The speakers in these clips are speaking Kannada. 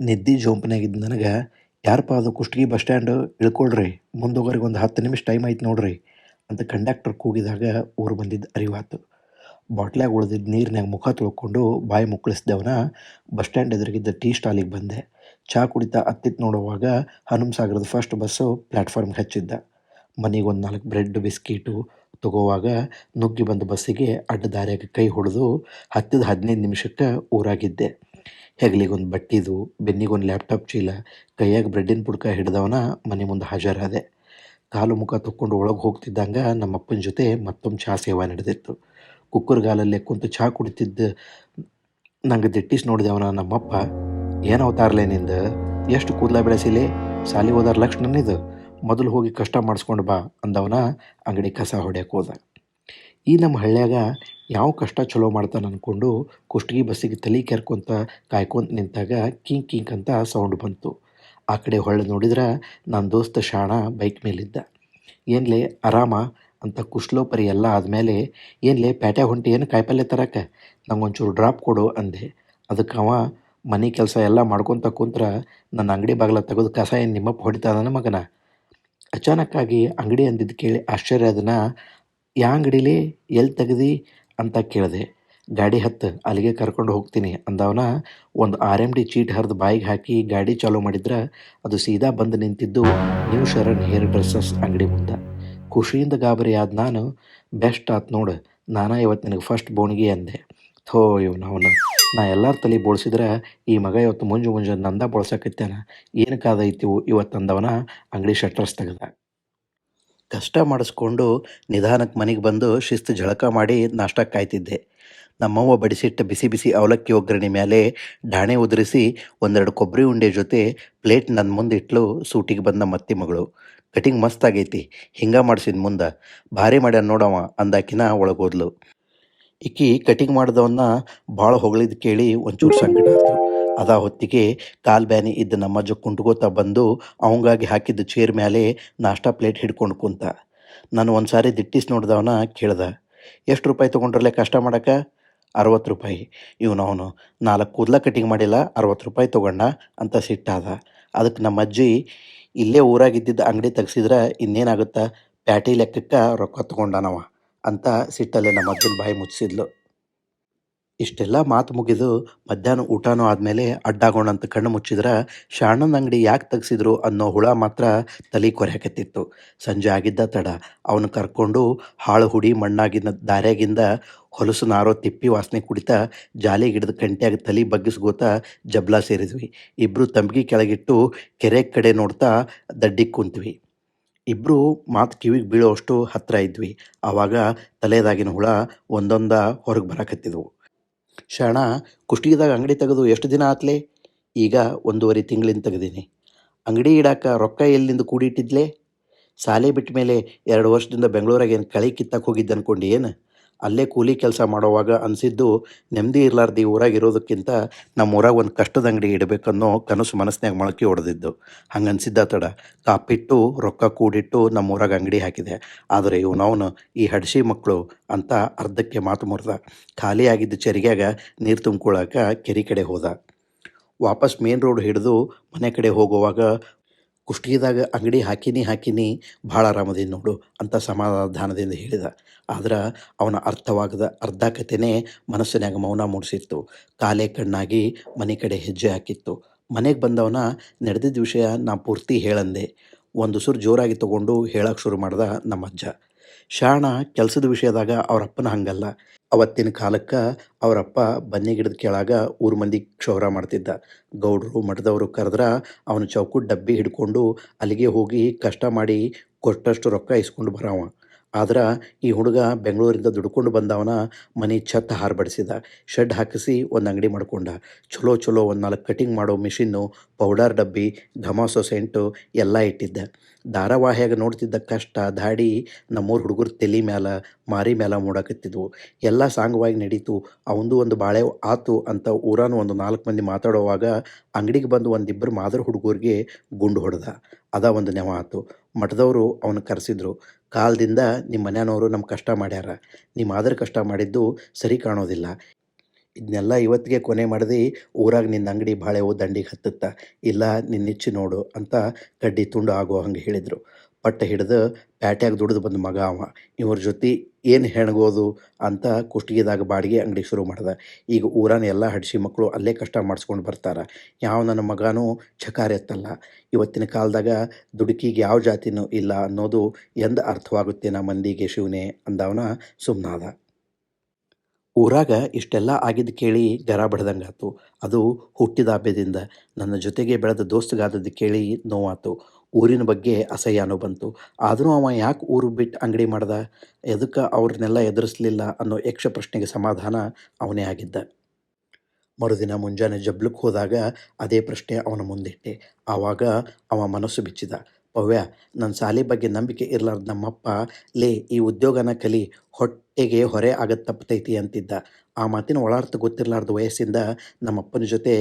ನಿದ್ದೆ ಜೋಂಪನಾಗಿದ್ದ ನನಗೆ ಯಾರಪ್ಪ ಅದು ಕುಷ್ಟಗಿ ಬಸ್ ಸ್ಟ್ಯಾಂಡ್? ಇಳ್ಕೊಳ್ರಿ, ಮುಂದೋಗೋರಿಗೆ ಒಂದು ಹತ್ತು ನಿಮಿಷ ಟೈಮ್ ಆಯ್ತು ನೋಡ್ರಿ ಅಂತ ಕಂಡಕ್ಟರ್ ಕೂಗಿದಾಗ ಊರು ಬಂದಿದ್ದ ಅರಿವಾತು. ಬಾಟ್ಲ್ಯಾಗ ಉಳಿದಿದ್ದ ನೀರಿನಾಗ ಮುಖ ತೊಳ್ಕೊಂಡು ಬಾಯಿ ಮುಕ್ಕಳಿಸ್ದವನ ಬಸ್ ಸ್ಟ್ಯಾಂಡ್ ಎದುರಿಗಿದ್ದ ಟೀ ಸ್ಟಾಲಿಗೆ ಬಂದೆ. ಚಹಾ ಕುಡಿತಾ ಅತ್ತಿತ್ತು ನೋಡುವಾಗ ಹನುಮಸಾಗರದ ಫಸ್ಟ್ ಬಸ್ಸು ಪ್ಲ್ಯಾಟ್ಫಾರ್ಮ್ಗೆ ಹಚ್ಚಿದ್ದ. ಮನೆಗೆ ಒಂದು ನಾಲ್ಕು ಬ್ರೆಡ್, ಬಿಸ್ಕೀಟು ತಗೋವಾಗ ನುಗ್ಗಿ ಬಂದ ಬಸ್ಸಿಗೆ ಅಡ್ಡ ದಾರಿಯಾಗ ಕೈ ಹೊಡೆದು ಹತ್ತಿದ ಹದಿನೈದು ನಿಮಿಷಕ್ಕೆ ಊರಾಗಿದ್ದೆ. ಹೆಗಲಿಗೊಂದು ಬಟ್ಟಿದು, ಬೆನ್ನಿಗೊಂದು ಲ್ಯಾಪ್ಟಾಪ್ ಚೀಲ, ಕೈಯಾಗ ಬ್ರೆಡ್ಡಿನ ಪುಡ್ಕ ಹಿಡ್ದವನ ಮನೆ ಮುಂದೆ ಹಾಜರಾದೆ. ಕಾಲು ಮುಖ ತೊಕ್ಕೊಂಡು ಒಳಗೆ ಹೋಗ್ತಿದ್ದಂಗ ನಮ್ಮಪ್ಪನ ಜೊತೆ ಮತ್ತೊಂದು ಚಹಾ ಸೇವಾ ನಡೆದಿತ್ತು. ಕುಕ್ಕರ್ಗಾಲಲ್ಲೇ ಕುಂತು ಚಹಾ ಕುಡಿತಿದ್ದ ನಂಗೆ ದಿಟ್ಟಿಸಿ ನೋಡಿದವನ ನಮ್ಮಪ್ಪ, ಏನು ನಿಂದು ನಿಂದ? ಎಷ್ಟು ಕೂದಲ ಬೆಳೆಸಿಲೆ? ಸಾಲಿ ಹೋದಾರ ಲಕ್ಷಣ ಇದು. ಮೊದಲು ಹೋಗಿ ಕಷ್ಟ ಮಾಡಿಸ್ಕೊಂಡು ಬಾ ಅಂದವನ ಅಂಗಡಿ ಕಸ ಹೊಡ್ಯಕ್ಕೆ ಹೋದ. ಈ ನಮ್ಮ ಹಳ್ಳ್ಯಾಗ ಯಾವ ಕಷ್ಟ ಚಲೋ ಮಾಡ್ತಾನೆ ಅಂದ್ಕೊಂಡು ಕುಷ್ಟಗಿ ಬಸ್ಸಿಗೆ ತಲೆ ಕೆರ್ಕೊಂತ ಕಾಯ್ಕೊಂತ ನಿಂತಾಗ ಕಿಂಕ್ ಕಿಂಕ್ ಅಂತ ಸೌಂಡ್ ಬಂತು. ಆ ಕಡೆ ಹೊಳ್ಳಿ ನೋಡಿದ್ರೆ ನನ್ನ ದೋಸ್ತ ಶಾಣ ಬೈಕ್ ಮೇಲಿದ್ದ. ಏನ್ಲೇ ಆರಾಮ ಅಂತ ಕುಶ್ಲೋಪರಿ ಎಲ್ಲ ಆದಮೇಲೆ ಏನ್ಲೇ ಪ್ಯಾಟೆ ಹೊಂಟಿ ಏನು ಕಾಯಿಪಲ್ಯ ತರಕ್ಕೆ ನಂಗೊಂಚೂರು ಡ್ರಾಪ್ ಕೊಡು ಅಂದೆ. ಅದಕ್ಕೆ ಅವ ಮನೆ ಕೆಲಸ ಎಲ್ಲ ಮಾಡ್ಕೊತ ಕುಂತ್ರ ನನ್ನ ಅಂಗಡಿ ಬಾಗಿಲ ತೆಗೆದು ಕಸ ಏನು ನಿಮ್ಮಪ್ಪ ಹೊಡಿತಾನ ಮಗನ. ಅಚಾನಕ್ಕಾಗಿ ಅಂಗಡಿ ಅಂದಿದ್ದು ಕೇಳಿ ಆಶ್ಚರ್ಯ ಅದನ್ನ ಯಾ ಅಂಗಡಿಲಿ ಎಲ್ಲಿ ತೆಗೆದಿ ಅಂತ ಕೇಳಿದೆ, ಗಾಡಿ ಹತ್ತು ಅಲ್ಲಿಗೆ ಕರ್ಕೊಂಡು ಹೋಗ್ತೀನಿ ಅಂದವನ ಒಂದು ಆರ್ ಎಂ ಡಿ ಚೀಟ್ ಹರಿದು ಬಾಯಿಗೆ ಹಾಕಿ ಗಾಡಿ ಚಾಲೂ ಮಾಡಿದ್ರೆ ಅದು ಸೀದಾ ಬಂದು ನಿಂತಿದ್ದು ನ್ಯೂ ಶರಣ್ ಹೇರ್ ಡ್ರೆಸ್ಸಸ್ ಅಂಗಡಿ ಮುಂದೆ. ಖುಷಿಯಿಂದ ಗಾಬರಿ ಆದ ನಾನು, ಬೆಸ್ಟ್ ಆತು ನೋಡು, ನಾನಾ ಇವತ್ತು ನಿನಗೆ ಫಸ್ಟ್ ಬೋಣಿಗೆ ಅಂದೆ. ಥೋ ಇವ್ನ ಅವನು, ನಾ ಎಲ್ಲರ ತಲೆ ಬೋಳ್ಸಿದ್ರೆ ಈ ಮಗ ಇವತ್ತು ಮುಂಜು ಮುಂಜು ನಂದ ಇತ್ತು ಇವತ್ತು ಅಂದವನ ಅಂಗಡಿ ಶಟ್ರಸ್ ತೆಗೆದ. ಕಷ್ಟ ಮಾಡಿಸ್ಕೊಂಡು ನಿಧಾನಕ್ಕೆ ಮನೆಗೆ ಬಂದು ಶಿಸ್ತು ಝಳಕ ಮಾಡಿ ನಾಷ್ಟ ಕಾಯ್ತಿದ್ದೆ. ನಮ್ಮವ್ವ ಬಡಿಸಿಟ್ಟ ಬಿಸಿ ಬಿಸಿ ಅವಲಕ್ಕಿ ಒಗ್ಗರಣೆ ಮೇಲೆ ಡಾಣೆ ಉದುರಿಸಿ ಒಂದೆರಡು ಕೊಬ್ಬರಿ ಉಂಡೆ ಜೊತೆ ಪ್ಲೇಟ್ ನನ್ನ ಮುಂದೆ ಇಟ್ಲು ಸೂಟಿಗೆ ಬಂದ ಮತ್ತಿ ಮಗಳು. ಕಟಿಂಗ್ ಮಸ್ತ್ ಆಗೈತಿ, ಹಿಂಗ ಮಾಡಿಸಿದ ಮುಂದೆ. ಭಾರಿ ಮಾಡ್ಯಾನ ನೋಡವ ಅಂದಾಕಿನ ಒಳಗೋದ್ಲು. ಇಕ್ಕಿ ಕಟಿಂಗ್ ಮಾಡಿದವನ್ನ ಭಾಳ ಹೊಗಳಿದ್ ಕೇಳಿ ಒಂಚೂರು ಸಂಕಟ ಆಯ್ತು ಅದ ಹೊತ್ತಿಗೆ ಕಾಲ್ ಬ್ಯಾನಿ ಇದ್ದ ನಮ್ಮಜ್ಜ ಕುಂಟ್ಕೋತಾ ಬಂದು ಅವಂಗಾಗಿ ಹಾಕಿದ್ದ ಚೇರ್ ಮೇಲೆ ನಾಷ್ಟಾ ಪ್ಲೇಟ್ ಹಿಡ್ಕೊಂಡು ಕುಂತ. ನಾನು ಒಂದು ಸಾರಿ ದಿಟ್ಟಿಸ್ ನೋಡ್ದವನ ಕೇಳ್ದ, ಎಷ್ಟು ರೂಪಾಯಿ ತೊಗೊಂಡ್ರಲ್ಲೇ ಕಷ್ಟ ಮಾಡಕ್ಕೆ ಅರವತ್ತು ರೂಪಾಯಿ. ಇವನು ಅವನು, ನಾಲ್ಕು ಕೂದಲ ಕಟಿಂಗ್ ಮಾಡಿಲ್ಲ, ಅರವತ್ತು ರೂಪಾಯಿ ತೊಗೊಂಡ ಅಂತ ಸಿಟ್ಟಾದ. ಅದಕ್ಕೆ ನಮ್ಮ ಅಜ್ಜಿ ಇಲ್ಲೇ ಊರಾಗಿದ್ದಿದ್ದ ಅಂಗಡಿ ತೆಗ್ಸಿದ್ರೆ ಇನ್ನೇನಾಗುತ್ತಾ? ಪ್ಯಾಟಿ ಲೆಕ್ಕಕ್ಕೆ ರೊಕ್ಕ ತೊಗೊಂಡನವ ಅಂತ ಸಿಟ್ಟಲ್ಲೇ ನಮ್ಮ ಅಜ್ಜನ ಬಾಯಿ ಮುಚ್ಚಿದ್ಲು. ಇಷ್ಟೆಲ್ಲ ಮಾತು ಮುಗಿದು ಮಧ್ಯಾಹ್ನ ಊಟನೂ ಆದಮೇಲೆ ಅಡ್ಡಾಗೋಣಂತ ಕಣ್ಣು ಮುಚ್ಚಿದ್ರೆ ಶಾಣನ ಅಂಗಡಿ ಯಾಕೆ ತೆಗ್ಸಿದ್ರು ಅನ್ನೋ ಹುಳ ಮಾತ್ರ ತಲೆ ಕೊರೆಯಕತ್ತಿತ್ತು ಸಂಜೆ ಆಗಿದ್ದ ತಡ ಅವನು ಕರ್ಕೊಂಡು ಹಾಳು ಹುಡಿ ಮಣ್ಣಾಗಿನ ದಾರ್ಯಾಗಿಂದ ಹೊಲಸು ನಾರೋ ತಿಪ್ಪಿ ವಾಸನೆ ಕುಡಿತಾ ಜಾಲಿ ಗಿಡದ ಕಂಟ್ಯಾಗ ತಲೆ ಬಗ್ಗಿಸ್ಗೋತ ಜಬ್ಲಾ ಸೇರಿದ್ವಿ. ಇಬ್ಬರು ತಂಬಿಗೆ ಕೆಳಗಿಟ್ಟು ಕೆರೆ ಕಡೆ ನೋಡ್ತಾ ದಡ್ಡಿಗೆ ಕುಂತ್ವಿ. ಇಬ್ಬರು ಮಾತು ಕಿವಿಗೆ ಬೀಳೋ ಅಷ್ಟು ಹತ್ತಿರ ಇದ್ವಿ. ಆವಾಗ ತಲೆದಾಗಿನ ಹುಳ ಒಂದೊಂದ ಹೊರಗೆ ಬರಾಕತ್ತಿದ್ವು. ಶಾಣ ಕುಷ್ಟಗಿದಾಗ ಅಂಗಡಿ ತೆಗೆದು ಎಷ್ಟು ದಿನ ಆತ್ಲೆ? ಈಗ ಒಂದೂವರೆ ತಿಂಗಳಿಂದ ತೆಗೆದೀನಿ. ಅಂಗಡಿ ಇಡಾಕ ರೊಕ್ಕ ಎಲ್ಲಿಂದ ಕೂಡಿಟ್ಟಿದ್ಲೆ? ಶಾಲೆ ಬಿಟ್ಟ ಮೇಲೆ ಎರಡು ವರ್ಷದಿಂದ ಬೆಂಗಳೂರಾಗೇನು ಕಳೆ ಕಿತ್ತಕ್ಕೆ ಹೋಗಿದ್ದು ಅನ್ಕೊಂಡು ಏನು? ಅಲ್ಲೇ ಕೂಲಿ ಕೆಲಸ ಮಾಡೋವಾಗ ಅನಿಸಿದ್ದು ನೆಮ್ಮದಿ ಇರಲಾರ್ದು ಈ ಊರಾಗ ಇರೋದಕ್ಕಿಂತ ನಮ್ಮ ಊರಾಗ ಒಂದು ಕಷ್ಟದ ಅಂಗಡಿ ಇಡಬೇಕನ್ನೋ ಕನಸು ಮನಸ್ಸಿನಾಗ ಮೊಳಕೆ ಹೊಡೆದಿದ್ದು ಹಂಗೆ ಅನಿಸಿದ್ದ ತಡ. ಕಾಪಿಟ್ಟು, ರೊಕ್ಕ ಕೂಡಿಟ್ಟು ನಮ್ಮ ಊರಾಗ ಅಂಗಡಿ ಹಾಕಿದೆ. ಆದರೆ ಇವನವನು ಈ ಹಡ್ಸಿ ಮಕ್ಕಳು ಅಂತ ಅರ್ಧಕ್ಕೆ ಮಾತು ಮುರಿದ. ಖಾಲಿ ಆಗಿದ್ದ ಚರಿಗ್ಯಾಗ ನೀರು ತುಂಬ್ಕೊಳ್ಳೋಕೆ ಕೆರೆ ಕಡೆ ಹೋದ. ವಾಪಸ್ ಮೇನ್ ರೋಡ್ ಹಿಡಿದು ಮನೆ ಕಡೆ ಹೋಗುವಾಗ ಕುಷ್ಟಿಗಿದಾಗ ಅಂಗಡಿ ಹಾಕಿನಿ ಹಾಕಿನಿ ಭಾಳ ಆರಾಮದೀನಿ ನೋಡು ಅಂತ ಸಮಾಧಾನದಿಂದ ಹೇಳಿದ. ಆದ್ರೆ ಅವನ ಅರ್ಥವಾಗದ ಅರ್ಧ ಕಥೆನೇ ಮನಸ್ಸಿನಾಗ ಮೌನ ಮೂಡಿಸಿತ್ತು. ಕಾಲೇ ಕಣ್ಣಾಗಿ ಮನೆ ಕಡೆ ಹೆಜ್ಜೆ ಹಾಕಿತ್ತು. ಮನೆಗೆ ಬಂದವನ ನಡೆದಿದ್ದ ವಿಷಯ ನಾ ಪೂರ್ತಿ ಹೇಳಂದೆ. ಒಂದು ಸುರು ಜೋರಾಗಿ ತಗೊಂಡು ಹೇಳಕ್ಕೆ ಶುರು ಮಾಡ್ದ ನಮ್ಮ ಅಜ್ಜ ಶಾಣ ಕೆಲಸದ ವಿಷಯದಾಗ ಅವರಪ್ಪನ ಹಂಗಲ್ಲ. ಅವತ್ತಿನ ಕಾಲಕ್ಕೆ ಅವರಪ್ಪ ಬನ್ನಿ ಗಿಡದ ಕೆಳಗ ಊರು ಮಂದಿ ಕ್ಷೌರ ಮಾಡ್ತಿದ್ದ. ಗೌಡರು, ಮಠದವರು ಕರೆದ್ರ ಅವನು ಚೌಕು ಡಬ್ಬಿ ಹಿಡ್ಕೊಂಡು ಅಲ್ಲಿಗೆ ಹೋಗಿ ಕಷ್ಟ ಮಾಡಿ ಕೊಟ್ಟಷ್ಟು ರೊಕ್ಕ ಇಸ್ಕೊಂಡು ಬರವ. ಆದ್ರೆ ಈ ಹುಡುಗ ಬೆಂಗಳೂರಿಂದ ದುಡ್ಕೊಂಡು ಬಂದವನ ಮನೆ ಛತ್ ಹಾರ್ಬಡಿಸಿದ. ಶೆಡ್ ಹಾಕಿಸಿ ಒಂದು ಅಂಗಡಿ ಮಾಡ್ಕೊಂಡ. ಚಲೋ ಚಲೋ ಒಂದು ನಾಲ್ಕು ಕಟಿಂಗ್ ಮಾಡೋ ಮಿಷಿನ್ನು, ಪೌಡರ್ ಡಬ್ಬಿ, ಘಮಾಸೋ ಸೆಂಟು ಎಲ್ಲ ಇಟ್ಟಿದ್ದ. ಧಾರಾವಾಹಿಯಾಗ ನೋಡ್ತಿದ್ದ ಕಷ್ಟ, ದಾಡಿ ನಮ್ಮೂರು ಹುಡುಗರು ತಲೆ ಮ್ಯಾಲ, ಮಾರಿ ಮ್ಯಾಲ ಮೂಡಕತ್ತಿದ್ವು. ಎಲ್ಲ ಸಾಂಗವಾಗಿ ನಡೀತು. ಅವಂದು ಒಂದು ಬಾಳೆ ಆತು ಅಂತ ಊರಾನು ಒಂದು ನಾಲ್ಕು ಮಂದಿ ಮಾತಾಡೋವಾಗ ಅಂಗಡಿಗೆ ಬಂದು ಒಂದಿಬ್ಬರು ಮಾದರ ಹುಡುಗರಿಗೆ ಗುಂಡು ಹೊಡೆದ. ಅದ ಒಂದು ನೆವ ಆತು. ಮಠದವರು ಅವನು ಕರೆಸಿದ್ರು, ಕಾಲದಿಂದ ನಿಮ್ಮ ಮನೆಯವರು ನಮ್ಮ ಕಷ್ಟ ಮಾಡ್ಯಾರ ನಿಮ್ಮ ಆದ್ರೆ ಕಷ್ಟ ಮಾಡಿದ್ದು ಸರಿ ಕಾಣೋದಿಲ್ಲ. ಇದನ್ನೆಲ್ಲ ಇವತ್ತಿಗೆ ಕೊನೆ ಮಾಡಿದು, ಊರಾಗ ನಿನ್ನ ಅಂಗಡಿ ಬಾಳೆವು ದಂಡಿಗೆ ಹತ್ತುತ್ತ, ಇಲ್ಲ ನಿನ್ನಿಚ್ಚಿ ನೋಡು ಅಂತ ಕಡ್ಡಿ ತುಂಡು ಆಗೋ ಹಂಗೆ ಹೇಳಿದರು. ಪಟ್ಟ ಹಿಡಿದು ಪ್ಯಾಟ್ಯಾಗ ದುಡಿದು ಬಂದ ಮಗ ಅವ. ಇವ್ರ ಜೊತೆ ಏನು ಹೆಣಗೋದು ಅಂತ ಕುಷ್ಟಗಿದಾಗ ಬಾಡಿಗೆ ಅಂಗಡಿ ಶುರು ಮಾಡ್ದೆ. ಈಗ ಊರಾನ ಎಲ್ಲ ಹಡ್ಸಿ ಮಕ್ಕಳು ಅಲ್ಲೇ ಕಷ್ಟ ಮಾಡಿಸ್ಕೊಂಡು ಬರ್ತಾರೆ. ಯಾವ ನನ್ನ ಮಗನೂ ಚಕಾರ ಎತ್ತಲ್ಲ. ಇವತ್ತಿನ ಕಾಲದಾಗ ದುಡುಕಿಗೆ ಯಾವ ಜಾತಿನೂ ಇಲ್ಲ ಅನ್ನೋದು ಎಂದು ಅರ್ಥವಾಗುತ್ತೆ ಮಂದಿಗೆ ಶಿವನೇ ಅಂದವನ ಸುಮ್ಮನಾದ ಊರಾಗ ಇಷ್ಟೆಲ್ಲ ಆಗಿದ್ದು ಕೇಳಿ ಗರ ಬಡ್ದಂಗಾತು. ಅದು ಹುಟ್ಟಿದ ಹಬ್ಬದಿಂದ ನನ್ನ ಜೊತೆಗೆ ಬೆಳೆದ ದೋಸ್ತಗಾದದ್ದು ಕೇಳಿ ನೋವಾತು. ಊರಿನ ಬಗ್ಗೆ ಅಸಹ್ಯನೂ ಬಂತು. ಆದರೂ ಅವ ಯಾಕೆ ಊರು ಬಿಟ್ಟು ಅಂಗಡಿ ಮಾಡ್ದ? ಎದಕ್ಕೆ ಅವ್ರನ್ನೆಲ್ಲ ಎದುರಿಸಲಿಲ್ಲ ಅನ್ನೋ ಯಕ್ಷ ಪ್ರಶ್ನೆಗೆ ಸಮಾಧಾನ ಅವನೇ ಆಗಿದ್ದ. ಮರುದಿನ ಮುಂಜಾನೆ ಜಬ್ಲಕ್ಕೆ ಹೋದಾಗ ಅದೇ ಪ್ರಶ್ನೆ ಅವನ ಮುಂದಿಟ್ಟೆ. ಆವಾಗ ಅವ ಮನಸ್ಸು ಬಿಚ್ಚಿದ. ಪವ್ಯ ನನ್ನ ಸಾಲಿ ಬಗ್ಗೆ ನಂಬಿಕೆ ಇರಲಾರ್ದ ನಮ್ಮಪ್ಪ, ಲೇ, ಈ ಉದ್ಯೋಗನ ಕಲಿ ಹೊಟ್ಟೆಗೆ ಹೊರೆ ಆಗತ್ತೆ ತಪ್ಪತೈತಿ ಅಂತಿದ್ದ. ಆ ಮಾತಿನ ಒಳಾರ್ಥ ಗೊತ್ತಿರಲಾರ್ದ ವಯಸ್ಸಿಂದ ನಮ್ಮಪ್ಪನ ಜೊತೆ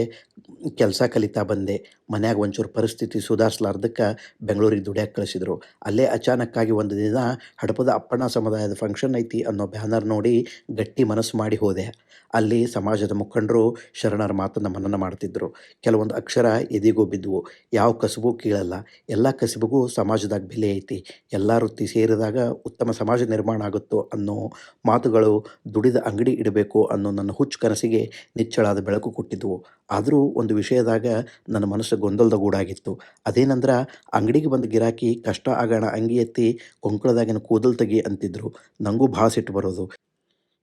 ಕೆಲಸ ಕಲಿತಾ ಬಂದೆ. ಮನ್ಯಾಗ ಒಂಚೂರು ಪರಿಸ್ಥಿತಿ ಸುಧಾರಿಸ್ಲಾರ್ದಕ್ಕೆ ಬೆಂಗಳೂರಿಗೆ ದುಡಿಯಕ್ಕೆ ಕಳಿಸಿದ್ರು. ಅಲ್ಲೇ ಅಚಾನಕ್ಕಾಗಿ ಒಂದು ದಿನ ಹಡಪದ ಅಪ್ಪಣ್ಣ ಸಮುದಾಯದ ಫಂಕ್ಷನ್ ಐತಿ ಅನ್ನೋ ಬ್ಯಾನರ್ ನೋಡಿ ಗಟ್ಟಿ ಮನಸ್ಸು ಮಾಡಿ ಹೋದೆ. ಅಲ್ಲಿ ಸಮಾಜದ ಮುಖಂಡರು ಶರಣರ ಮಾತನ್ನು ಮನನ ಮಾಡ್ತಿದ್ರು. ಕೆಲವೊಂದು ಅಕ್ಷರ ಎದಿಗೂ ಬಿದ್ದವು ಯಾವ ಕಸುಬು ಕೀಳಲ್ಲ. ಎಲ್ಲ ಕಸುಬಿಗೂ ಸಮಾಜದಾಗ ಬೆಲೆ ಐತಿ. ಎಲ್ಲ ವೃತ್ತಿ ಸೇರಿದಾಗ ಉತ್ತಮ ಸಮಾಜ ನಿರ್ಮಾಣ ಆಗುತ್ತೋ ಅನ್ನೋ ಮಾತುಗಳು ದುಡಿದ ಅಂಗಡಿ ಇಡಬೇಕು ಅನ್ನೋ ನನ್ನ ಹುಚ್ಚು ಕನಸಿಗೆ ನಿಚ್ಚಳಾದ ಬೆಳಕು ಕೊಟ್ಟಿದ್ವು. ಆದರೂ ಒಂದು ವಿಷಯದಾಗ ನನ್ನ ಮನಸ್ಸು ಗೊಂದಲದ ಗೂಡಾಗಿತ್ತು. ಅದೇನಂದ್ರೆ ಅಂಗಡಿಗೆ ಬಂದು ಗಿರಾಕಿ, ಕಷ್ಟ ಆಗೋಣ ಅಂಗಿ ಎತ್ತಿ ಕೊಂಕುಳದಾಗಿನ ಕೂದಲು ತೆಗಿ ಅಂತಿದ್ರು. ನನಗೂ ಭಾಳ ಸಿಟ್ಟು ಬರೋದು.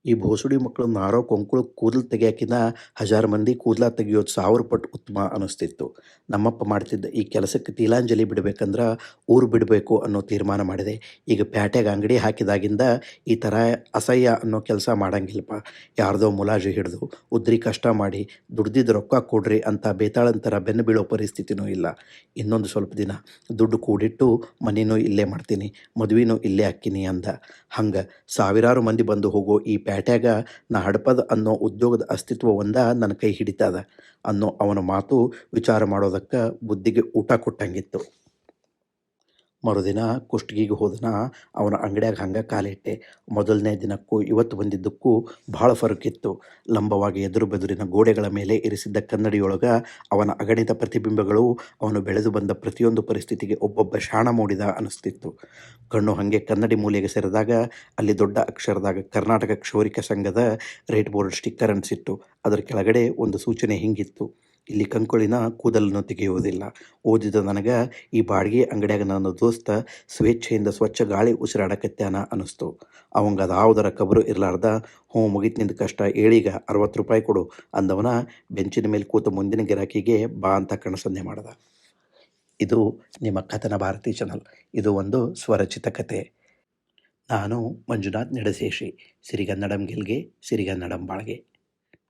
ಈ ಭೋಸುಡಿ ಮಕ್ಕಳು ನಾರೋ ಕೊಂಕುಳು ಕೂದಲು ತೆಗಿಯೋಕಿನ್ನ ಹಜಾರು ಮಂದಿ ಕೂದಲ ತೆಗಿಯೋದು ಸಾವಿರ ಪಟ್ಟು ಉತ್ತಮ ಅನ್ನಿಸ್ತಿತ್ತು ನಮ್ಮಪ್ಪ ಮಾಡ್ತಿದ್ದ ಈ ಕೆಲಸಕ್ಕೆ ತಿಲಾಂಜಲಿ ಬಿಡಬೇಕಂದ್ರೆ ಊರು ಬಿಡಬೇಕು ಅನ್ನೋ ತೀರ್ಮಾನ ಮಾಡಿದೆ. ಈಗ ಪ್ಯಾಟ್ಯಾಗ ಅಂಗಡಿ ಹಾಕಿದಾಗಿಂದ ಈ ಥರ ಅಸಹ್ಯ ಅನ್ನೋ ಕೆಲಸ ಮಾಡಂಗಿಲ್ಲಪ್ಪ. ಯಾರ್ದೋ ಮುಲಾಜು ಹಿಡಿದು ಉದ್ರಿ ಕಷ್ಟ ಮಾಡಿ ದುಡ್ದಿದ್ದು ರೊಕ್ಕ ಕೊಡ್ರಿ ಅಂತ ಬೇತಾಳಂತರ ಬೆನ್ನು ಬೀಳೋ ಪರಿಸ್ಥಿತಿನೂ ಇಲ್ಲ. ಇನ್ನೊಂದು ಸ್ವಲ್ಪ ದಿನ ದುಡ್ಡು ಕೂಡಿಟ್ಟು ಮನೆಯೂ ಇಲ್ಲೇ ಮಾಡ್ತೀನಿ, ಮದುವೆನೂ ಇಲ್ಲೇ ಹಾಕ್ತೀನಿ ಅಂದ. ಹಂಗೆ ಸಾವಿರಾರು ಮಂದಿ ಬಂದು ಹೋಗೋ ಈ ಪ್ಯಾಟ್ಯಾಗ ನಾ ಹಡಪದ ಅನ್ನೋ ಉದ್ಯೋಗದ ಅಸ್ತಿತ್ವ ಒಂದ ನನ್ನ ಕೈ ಹಿಡಿತದ ಅನ್ನೋ ಅವನ ಮಾತು ವಿಚಾರ ಮಾಡೋದಕ್ಕೆ ಬುದ್ಧಿಗೆ ಊಟ ಕೊಟ್ಟಂಗಿತ್ತು. ಮರುದಿನ ಕುಷ್ಟಗಿಗೆ ಹೋದನ, ಅವನ ಅಂಗಡ್ಯಾಗ ಹಂಗೆ ಕಾಲಿಟ್ಟೆ. ಮೊದಲನೇ ದಿನಕ್ಕೂ ಇವತ್ತು ಬಂದಿದ್ದಕ್ಕೂ ಭಾಳ ಫರಕಿತ್ತು. ಲಂಬವಾಗಿ ಎದುರು ಬೆದುರಿನ ಗೋಡೆಗಳ ಮೇಲೆ ಇರಿಸಿದ್ದ ಕನ್ನಡಿಯೊಳಗೆ ಅವನ ಅಗಣಿತ ಪ್ರತಿಬಿಂಬಗಳು ಅವನು ಬೆಳೆದು ಬಂದ ಪ್ರತಿಯೊಂದು ಪರಿಸ್ಥಿತಿಗೆ ಒಬ್ಬೊಬ್ಬ ಶಾಣ ಮೂಡಿದ ಅನಿಸ್ತಿತ್ತು. ಕಣ್ಣು ಹಾಗೆ ಕನ್ನಡಿ ಮೂಲೆಗೆ ಸೇರಿದಾಗ, ಅಲ್ಲಿ ದೊಡ್ಡ ಅಕ್ಷರದಾಗ ಕರ್ನಾಟಕ ಕ್ಷೌರಿಕ ಸಂಘದ ರೇಟ್ ಬೋರ್ಡ್ ಸ್ಟಿಕ್ಕರ್ ಅನಿಸಿತ್ತು. ಅದರ ಕೆಳಗಡೆ ಒಂದು ಸೂಚನೆ ಹಿಂಗಿತ್ತು. ಇಲ್ಲಿ ಕಂಕುಳಿನ ಕೂದಲನ್ನು ತೆಗೆಯುವುದಿಲ್ಲ. ಓದಿದ ನನಗೆ, ಈ ಬಾಡಿಗೆ ಅಂಗಡಿಯಾಗ ನನ್ನ ದೋಸ್ತ ಸ್ವೇಚ್ಛೆಯಿಂದ ಸ್ವಚ್ಛ ಗಾಳಿ ಉಸಿರಾಡಕತ್ಯಾನ ಅನ್ನಿಸ್ತು. ಅವಂಗ ಅದಾವುದರ ಕಬರು ಇರಲಾರ್ದ, ಹ್ಞೂ ಮುಗಿತ್ನಿಂದ ಕಷ್ಟ, ಏಳಿಗ ಅರವತ್ತು ರೂಪಾಯಿ ಕೊಡು ಅಂದವನ ಬೆಂಚಿನ ಮೇಲೆ ಕೂತ ಮುಂದಿನ ಗಿರಾಕಿಗೆ ಬಾ ಅಂತ ಕಣಸನ್ನೆ ಮಾಡ್ದ. ಇದು ನಿಮ್ಮ ಕಥನ ಭಾರತಿ ಚಾನಲ್. ಇದು ಒಂದು ಸ್ವರಚಿತ ಕತೆ. ನಾನು ಮಂಜುನಾಥ್ ನೆಡಸೇಶಿ, ಸಿರಿಗನ್ನಡಂ ಗೆಲ್ಗೆ, ಸಿರಿಗನ್ನಡಂ ಬಾಳ್ಗೆ.